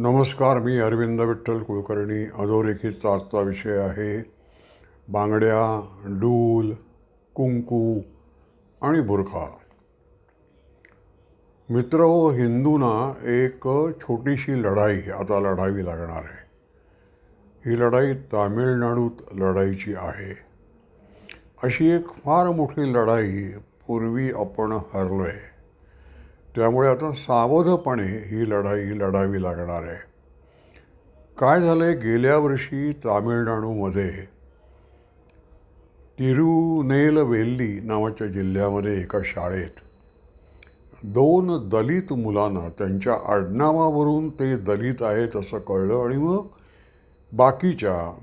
नमस्कार मी अरविंद विठ्ठल कुलकर्णी. अधोरेखितचा आजचा विषय आहे. बांगड्या डूल कुंकू आणि बुरखा. मित्र हो, हिंदूंना एक छोटीशी लढाई आता लढावी लागणार आहे. ही लढाई तामिळनाडूत लढायची आहे. अशी एक फार मोठी लढाई पूर्वी आपण हरलो आहे त्यामुळे आता सावधपणे ही लढाई लढावी लागणार आहे. काय झालं आहे गेल्या वर्षी तामिळनाडूमध्ये तिरुनेलवेल्ली नावाच्या जिल्ह्यामध्ये एका शाळेत दोन दलित मुलांना त्यांच्या आडनावावरून ते दलित आहेत असं कळलं आणि मग बाकीच्या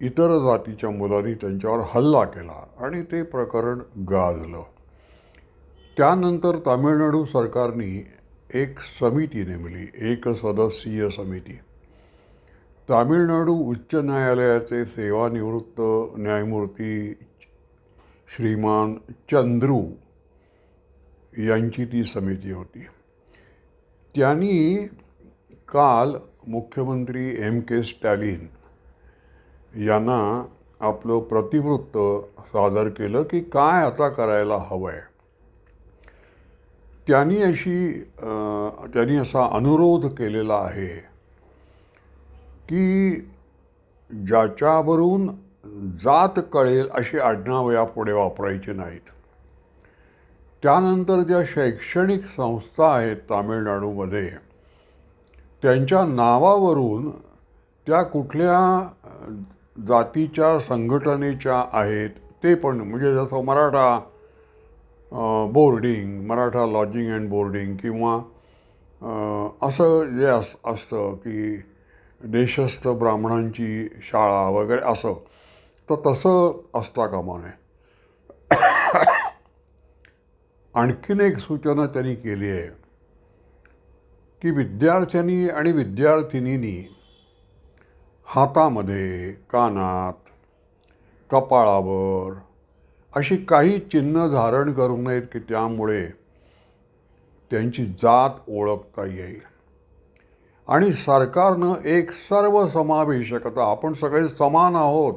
इतर जातीच्या मुलांनी त्यांच्यावर हल्ला केला आणि ते प्रकरण गाजलं. त्यानंतर तामिळनाडू सरकारने एक समिती नेमली एक सदस्यीय समिती. तामिळनाडू उच्च न्यायालयाचे सेवानिवृत्त न्यायमूर्ती श्रीमान चंद्रू यांची ती समिती होती. त्यांनी काल मुख्यमंत्री एम के स्टॅलिन यांना आपलं प्रतिवृत्त सादर केलं की काय आता करायला हवं आहे त्यांनी अशी त्यांनी असा अनुरोध केलेला आहे की ज्याच्यावरून जात कळेल अशी आडनावं यापुढे वापरायची नाहीत. त्यानंतर ज्या शैक्षणिक संस्था आहेत तामिळनाडूमध्ये त्यांच्या नावावरून त्या कुठल्या जातीच्या संघटनेच्या आहेत ते पण म्हणजे जसं Maratha boarding Maratha lodging and boarding किंवा असं जे अस असतं की देशस्थ ब्राह्मणांची शाळा वगैरे असं तर तसं असता कामा नये. आणखीन एक सूचना त्यांनी केली आहे की विद्यार्थ्यांनी आणि विद्यार्थिनींनी हातामध्ये कानात कपाळावर अशी काही चिन्ह धारण करू नयेत की त्यामुळे त्यांची जात ओळखता येईल. आणि सरकारनं एक सर्वसमावेशकता आपण सगळे समान आहोत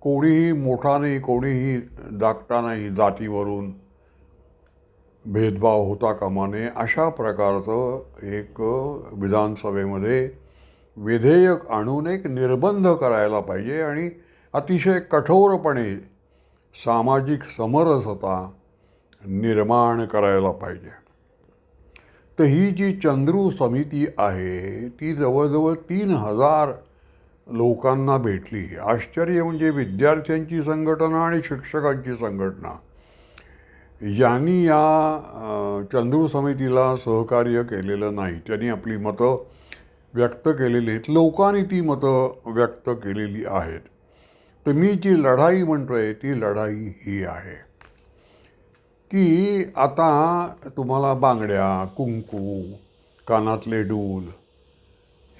कोणीही मोठा नाही कोणीही धाकटा नाही जातीवरून भेदभाव होता कामा नये अशा प्रकारचं एक विधानसभेमध्ये विधेयक आणून एक निर्बंध करायला पाहिजे आणि अतिशय कठोरपणे सामाजिक समरसता निर्माण करायला पाहिजे. तर ही जी चंद्रू समिती आहे ती जवळजवळ तीन हजार लोकांना भेटली. आश्चर्य म्हणजे विद्यार्थ्यांची संघटना आणि शिक्षकांची संघटना. यांनी या चंद्रू समितीला सहकार्य केलेलं नाही. त्यांनी आपली मतं व्यक्त केलेली आहेत. लोकांनी ती मतं व्यक्त केलेली आहेत. तर मी जी लढाई म्हणतोय ती लढाई ही आहे. की आता तुम्हाला बांगड्या कुंकू कानातले डूल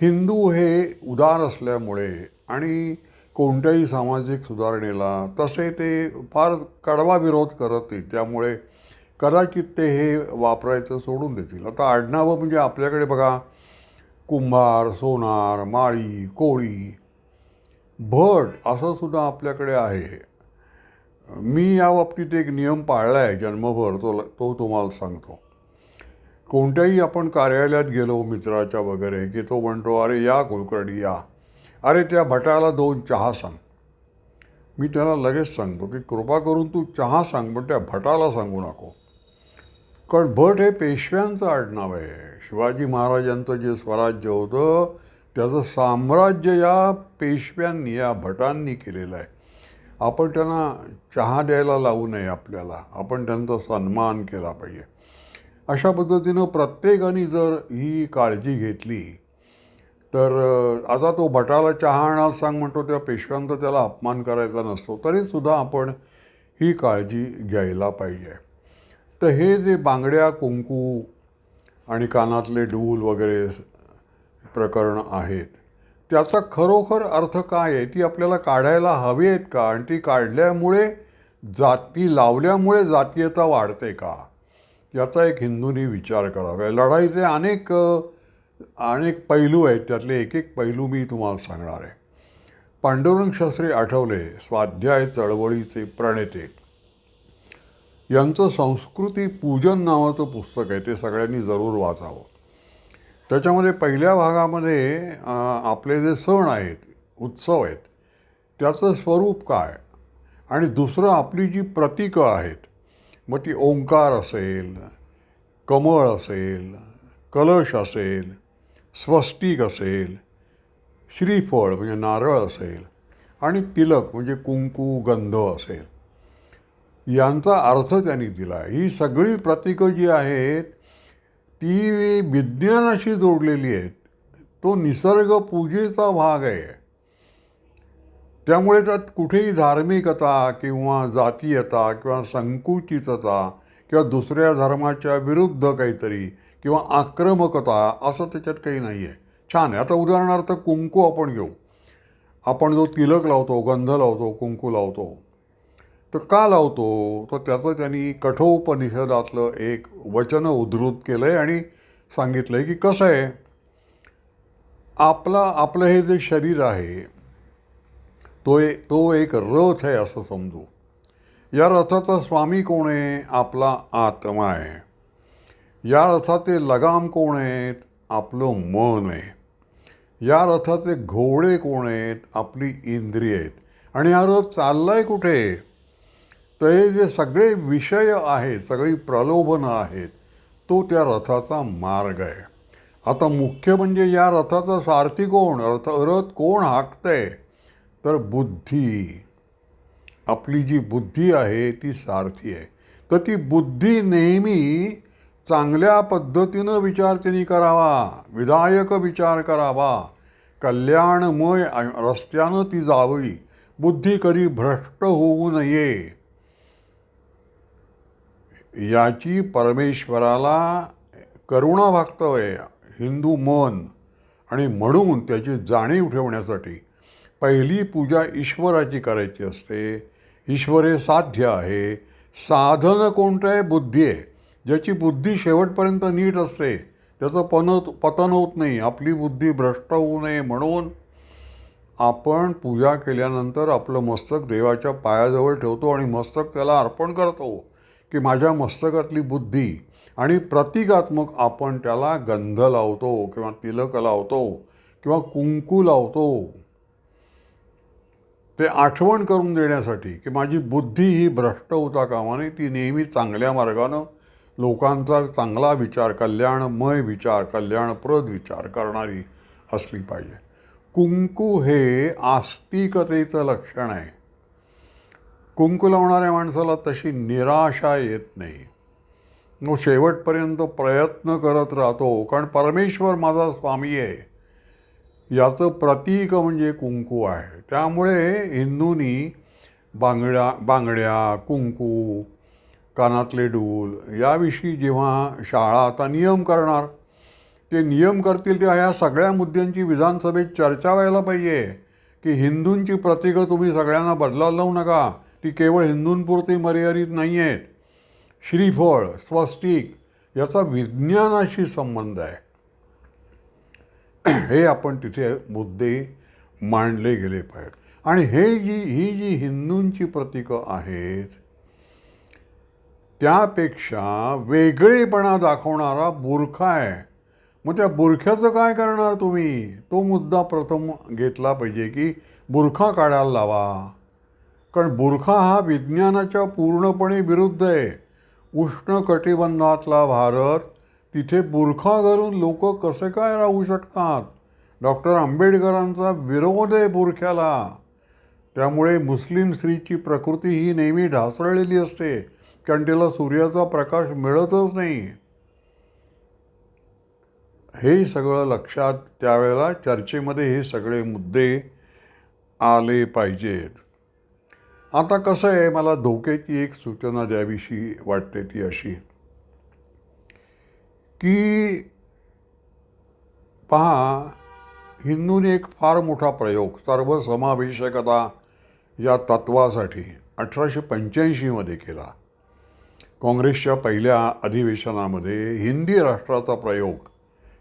हिंदू हे उदार असल्यामुळे आणि कोणत्याही सामाजिक सुधारणेला तसे ते फार कडवा विरोध करत नाही त्यामुळे कदाचित ते हे वापरायचं सोडून देतील. आता आडनावं म्हणजे आपल्याकडे बघा कुंभार सोनार माळी कोळी भट असं सुद्धा आपल्याकडे आहे मी या बाबतीत एक नियम पाळला आहे जन्मभर तो तो तुम्हाला सांगतो. कोणत्याही आपण कार्यालयात गेलो मित्राच्या वगैरे की तो म्हणतो अरे या कुलकर्णी या. अरे त्या भटाला दोन चहा सांग. मी त्याला लगेच सांगतो की कृपा करून तू चहा सांग पण त्या भटाला सांगू नको. कारण भट हे पेशव्यांचं आडनाव आहे. शिवाजी महाराजांचं जे स्वराज्य होतं त्याचं साम्राज्य या पेशव्यांनी या भटांनी केलेलं आहे. आपण त्यांना चहा द्यायला लावू नये आपल्याला. आपण त्यांचा सन्मान केला पाहिजे. अशा पद्धतीनं प्रत्येकाने जर ही काळजी घेतली तर आता तो भटाला चहा आणायला सांग म्हणतो त्या पेशव्यांचा त्याला अपमान करायचा नसतो तरीसुद्धा आपण ही काळजी घ्यायला पाहिजे. तर हे जे बांगड्या कुंकू आणि कानातले डूल वगैरे प्रकरणं आहेत. त्याचा खरोखर अर्थ काय आहे? ती आपल्याला काढायला हवी आहेत का? आणि ती काढल्यामुळे जाती लावल्यामुळे जातीयता वाढते का? याचा एक हिंदूंनी विचार करावा. लढाईचे अनेक अनेक पैलू आहेत. त्यातले एक एक पैलू मी तुम्हाला सांगणार आहे. पांडुरंग शास्त्री आठवले स्वाध्याय चळवळीचे प्रणेते. यांचं संस्कृती पूजन नावाचं पुस्तक आहे. ते सगळ्यांनी जरूर वाचावं. त्याच्यामध्ये पहिल्या भागामध्ये आपले जे सण आहेत उत्सव आहेत त्याचं स्वरूप काय? आणि दुसरं आपली जी प्रतीकं आहेत मग ती ओंकार असेल कमळ असेल कलश असेल स्वस्तिक असेल श्रीफळ म्हणजे नारळ असेल आणि तिलक म्हणजे कुंकू गंध असेल. यांचा अर्थ त्यांनी दिला. ही सगळी प्रतीकं जी आहेत ती विज्ञानाशी जोडलेली आहेत तो निसर्ग पूजेचा भाग आहे. त्यामुळे त्यात कुठेही धार्मिकता किंवा जातीयता किंवा संकुचितता किंवा दुसऱ्या धर्माच्या विरुद्ध काहीतरी किंवा आक्रमकता असं त्याच्यात काही नाही आहे. छान आहे. आता उदाहरणार्थ कुंकू आपण घेऊ. आपण जो तिलक लावतो गंध लावतो कुंकू लावतो. तर का लावतो? तर त्याचं त्यांनी कठोपनिषदातलं एक वचन उद्धृत केलं आहे आणि सांगितलं आहे की कसं आहे? आपला आपलं हे जे शरीर आहे तो ए तो एक रथ आहे असं समजू. या रथाचा स्वामी कोण आहे? आपला आत्मा आहे. या रथाचे लगाम कोण आहेत? आपलं मन आहे. या रथाचे घोडे कोण आहेत? आपली इंद्रिय आहेत. आणि हा रथ चाललाय कुठे? तर हे जे सगळे विषय आहेत सगळी प्रलोभनं आहेत तो त्या रथाचा मार्ग आहे. आता मुख्य म्हणजे या रथाचा सारथी कोण? रथ रथ कोण हाकतंय? तर बुद्धी. आपली जी बुद्धी आहे ती सारथी आहे. तर ती बुद्धी नेहमी चांगल्या पद्धतीनं विचार तिने करावा विधायक विचार करावा. कल्याणमय रस्त्यानं ती जावी. बुद्धी कधी भ्रष्ट होऊ नये. याची परमेश्वराला करुणा भागतोय हिंदू मन आणि म्हणून त्याची जाणीव ठेवण्यासाठी पहिली पूजा ईश्वराची करायची असते. ईश्वर हे साध्य आहे. साधन कोणतं आहे बुद्धी आहे. ज्याची बुद्धी शेवटपर्यंत नीट असते. त्याचं पन पतन होत नाही. आपली बुद्धी भ्रष्ट होऊ नये म्हणून आपण पूजा केल्यानंतर आपलं मस्तक देवाच्या पायाजवळ ठेवतो आणि मस्तक त्याला अर्पण करतो. की माझ्या मस्तकातली बुद्धी आणि प्रतिकात्मक आपण त्याला गंध लावतो किंवा तिलक लावतो किंवा कुंकू लावतो ते आठवण करून देण्यासाठी की माझी बुद्धी ही भ्रष्ट होता कामा नये ती नेहमी चांगल्या मार्गानं लोकांचा चांगला विचार कल्याणमय विचार कल्याणप्रद विचार करणारी असली पाहिजे. कुंकू हे आस्तिकतेचं लक्षण आहे. कुंकू लावणाऱ्या माणसाला तशी निराशा येत नाही. मग शेवटपर्यंत प्रयत्न करत राहतो कारण परमेश्वर माझा स्वामी आहे. याचं प्रतीक म्हणजे कुंकू आहे. त्यामुळे हिंदूंनी बांगड्या बांगड्या कुंकू कानातले डूल याविषयी जेव्हा शाळा आता नियम करणार ते नियम करतील तेव्हा ह्या सगळ्या मुद्द्यांची विधानसभेत चर्चा व्हायला पाहिजे की हिंदूंची प्रतीकं तुम्ही सगळ्यांना बदला लावू नका. ती केवळ हिंदूंपुरती मर्यादित नाही आहेत. श्रीफळ स्वस्तिक याचा विज्ञानाशी संबंध आहे. हे आपण तिथे मुद्दे मांडले गेले पाहिजेत. आणि हे जी ही जी हिंदूंची प्रतीकं आहेत त्यापेक्षा वेगळेपणा दाखवणारा बुरखा आहे. मग त्या बुरख्याचं काय करणार तुम्ही? तो मुद्दा प्रथम घेतला पाहिजे की बुरखा काढायला लावा. कारण बुरखा हा विज्ञानाच्या पूर्णपणे विरुद्ध आहे. उष्ण कटिबंधातला भारत तिथे बुरखा घालून लोक कसे काय राहू शकतात? डॉक्टर आंबेडकरांचा विरोध आहे बुरख्याला. त्यामुळे मुस्लिम स्त्रीची प्रकृती ही नेहमी ढासळलेली असते. कारण तिला सूर्याचा प्रकाश मिळतच नाही. हे सगळं लक्षात त्यावेळेला चर्चेमध्ये हे सगळे मुद्दे आले पाहिजेत. आता कसं आहे मला धोक्याची एक सूचना द्यावीशी वाटते ती अशी. की पहा हिंदूने एक फार मोठा प्रयोग सर्वसमावेशकता या तत्वासाठी अठराशे पंच्याऐंशीमध्ये केला. काँग्रेसच्या पहिल्या अधिवेशनामध्ये हिंदी राष्ट्राचा प्रयोग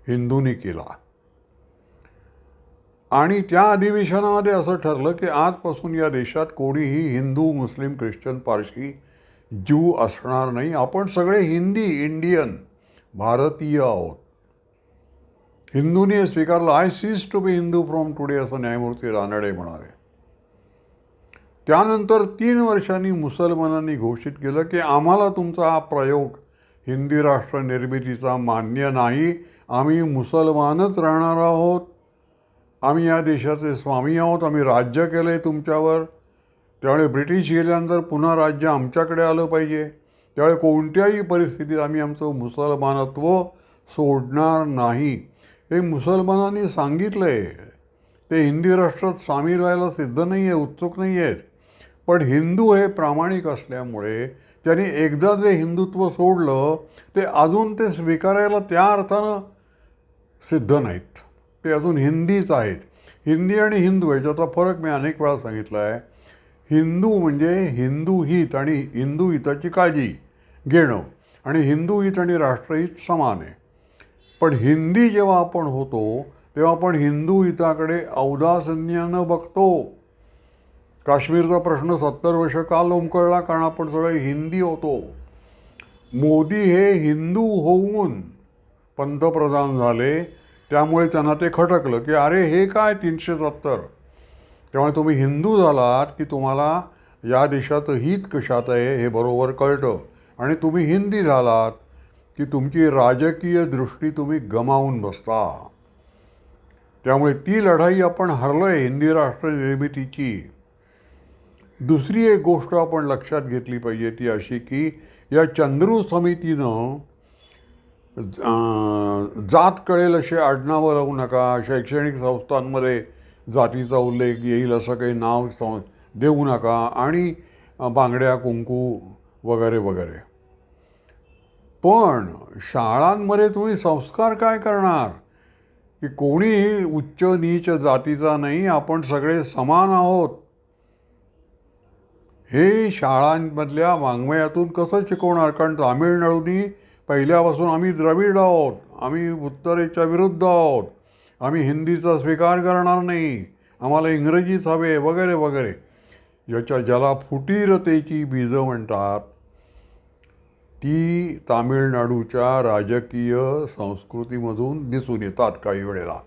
हिंदूंनी केला. आणि त्या अधिवेशनामध्ये असं ठरलं की आजपासून या देशात कोणीही Hindu Muslim Christian Parsi Jew असणार नाही. आपण सगळे हिंदी इंडियन भारतीय आहोत. हिंदूंनी हे स्वीकारलं. I cease to be Hindu from today असं न्यायमूर्ती रानडे म्हणाले. त्यानंतर तीन वर्षांनी मुसलमानांनी घोषित केलं की आम्हाला तुमचा हा प्रयोग हिंदी राष्ट्र निर्मितीचा मान्य नाही. आम्ही मुसलमानच राहणार आहोत. आम्ही या देशाचे स्वामी आहोत आम्ही राज्य केलं आहे तुमच्यावर. त्यामुळे ब्रिटिश गेल्यानंतर पुन्हा राज्य आमच्याकडे आलं पाहिजे. त्यावेळे कोणत्याही परिस्थितीत आम्ही आमचं मुसलमानत्व सोडणार नाही. हे मुसलमानांनी सांगितलं आहे ते हिंदी राष्ट्रात सामील व्हायला सिद्ध नाही आहे उत्सुक नाही आहेत पण हिंदू हे प्रामाणिक असल्यामुळे त्यांनी एकदा जे हिंदुत्व सोडलं ते अजून ते स्वीकारायला त्या अर्थानं सिद्ध नाहीत. ते अजून हिंदीच आहेत. हिंदी आणि हिंदू याच्याचा फरक मी अनेक वेळा सांगितला आहे. हिंदू म्हणजे हिंदू हित आणि हिंदू हिताची काळजी घेणं आणि हिंदू हित आणि राष्ट्रहित समान आहे. पण हिंदी जेव्हा आपण होतो तेव्हा आपण हिंदू हिताकडे औदासन्यानं बघतो. काश्मीरचा प्रश्न सत्तर वर्ष का लोंबकळला कारण आपण सगळे हिंदी होतो. मोदी हे हिंदू होऊन पंतप्रधान झाले त्यामुळे त्यांना ते खटकलं की अरे हे काय तीनशे सत्तर? त्यामुळे तुम्ही हिंदू झालात की तुम्हाला या देशाचं हित कशात आहे हे बरोबर कळतं. आणि तुम्ही हिंदी झालात की तुमची राजकीय दृष्टी तुम्ही गमावून बसता. त्यामुळे ती लढाई आपण हरलो आहे हिंदी राष्ट्र निर्मितीची. दुसरी एक गोष्ट आपण लक्षात घेतली पाहिजे ती अशी की या चंद्रू समितीनं जात कळेल असे आडनावं राहू नका. शैक्षणिक संस्थांमध्ये जातीचा उल्लेख येईल असं काही नाव सं- देऊ नका. आणि बांगड्या कुंकू वगैरे वगैरे. पण शाळांमध्ये तुम्ही संस्कार काय करणार? की कोणीही उच्च नीच जातीचा नाही आपण सगळे समान आहोत. हे शाळांमधल्या वाङ्मयातून कसं शिकवणार? कारण तामिळनाडूनी पहिल्यापासून आम्ही द्रविड आहोत आम्ही उत्तरेच्या विरुद्ध आहोत आम्ही हिंदीचा स्वीकार करणार नाही आम्हाला इंग्रजीच हवे वगैरे वगैरे. याच्या ज्याला फुटीरतेची बीजं म्हणतात ती तामिळनाडूच्या राजकीय संस्कृतीमधून दिसून येतात काही वेळेला.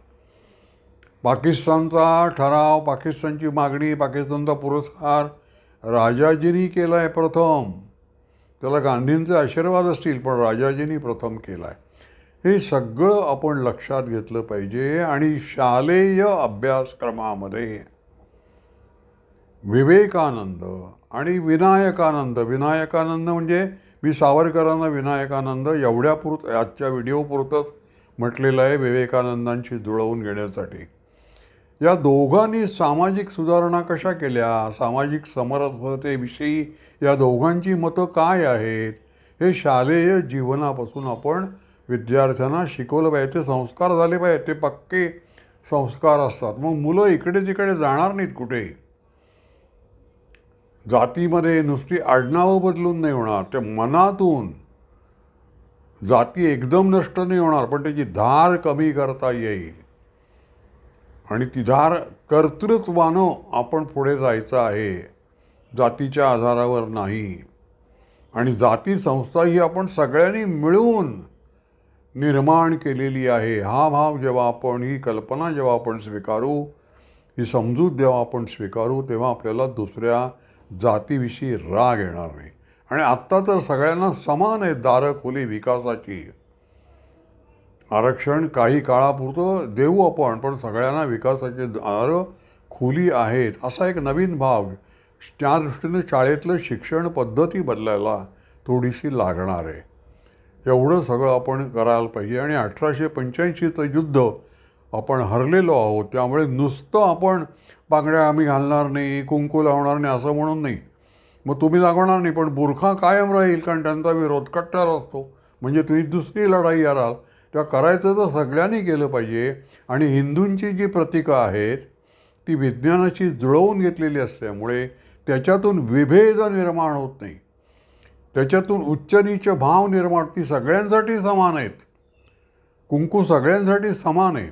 पाकिस्तानचा ठराव पाकिस्तानची मागणी पाकिस्तानचा पुरस्कार राजाजींनी केला आहे प्रथम. त्याला गांधींचे आशीर्वाद असतील पण राजाजींनी प्रथम केला आहे हे सगळं आपण लक्षात घेतलं पाहिजे आणि शालेय अभ्यासक्रमामध्ये विवेकानंद आणि विनायकानंद. विनायकानंद म्हणजे मी सावरकरांना विनायकानंद एवढ्यापुरत आजच्या व्हिडिओपुरतंच म्हटलेलं आहे विवेकानंदांशी जुळवून घेण्यासाठी. या दोघांनी सामाजिक सुधारणा कशा केल्या? सामाजिक समरसतेविषयी या दोघांची मतं काय आहेत? हे शालेय जीवनापासून आपण विद्यार्थ्यांना शिकवलं पाहिजे. ते संस्कार झाले पाहिजे ते पक्के संस्कार असतात. मग मुलं इकडे तिकडे जाणार नाहीत कुठे? जातीमध्ये नुसती आडनावं बदलून नाही होणार. ते मनातून जाती एकदम नष्ट नाही होणार. पण त्याची धार कमी करता येईल. आणि तिधार कर्तृत्वानं आपण पुढे जायचं आहे जातीच्या आधारावर नाही. आणि जाती संस्था ही आपण सगळ्यांनी मिळून निर्माण केलेली आहे. हा भाव जेव्हा आपण ही कल्पना जेव्हा आपण स्वीकारू ही समजूत जेव्हा आपण स्वीकारू तेव्हा आपल्याला दुसऱ्या जातीविषयी राग येणार नाही. आणि आत्ता तर सगळ्यांना समान आहे दारं खोली विकासाची. आरक्षण काही काळापुरतं देऊ आपण पण सगळ्यांना विकासाचे दारं खुली आहेत असा एक नवीन भाव त्या दृष्टीनं शाळेतलं शिक्षण पद्धती बदलायला थोडीशी लागणार आहे. एवढं सगळं आपण करायला पाहिजे आणि अठराशे पंच्याऐंशीचं युद्ध आपण हरलेलो आहोत त्यामुळे नुसतं आपण बांगड्या आम्ही घालणार नाही कुंकू लावणार नाही असं म्हणून नाही. मग तुम्ही लागवणार नाही पण बुरखा कायम राहील कारण त्यांचा विरोध कट्टर असतो. म्हणजे तुम्ही दुसरी लढाई हराल. तेव्हा करायचं तर सगळ्यांनी केलं पाहिजे. आणि हिंदूंची जी प्रतीकं आहेत ती विज्ञानाशी जुळवून घेतलेली असल्यामुळे त्याच्यातून विभेद निर्माण होत नाही. त्याच्यातून उच्च नीच भाव निर्माण ती सगळ्यांसाठी समान आहेत. कुंकू सगळ्यांसाठी समान आहे.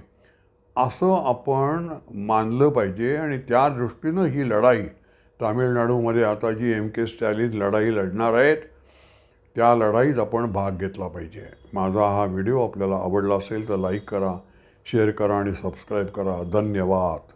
असं आपण मानलं पाहिजे आणि त्या दृष्टीनं ही लढाई तामिळनाडूमध्ये आता जी एम के स्टॅलिन लढाई लढणार आहेत त्या लढाईत आपण भाग घेतला पाहिजे. माझा हा व्हिडिओ आपल्याला आवडला असेल तर लाईक करा शेअर करा आणि सबस्क्राईब करा. धन्यवाद.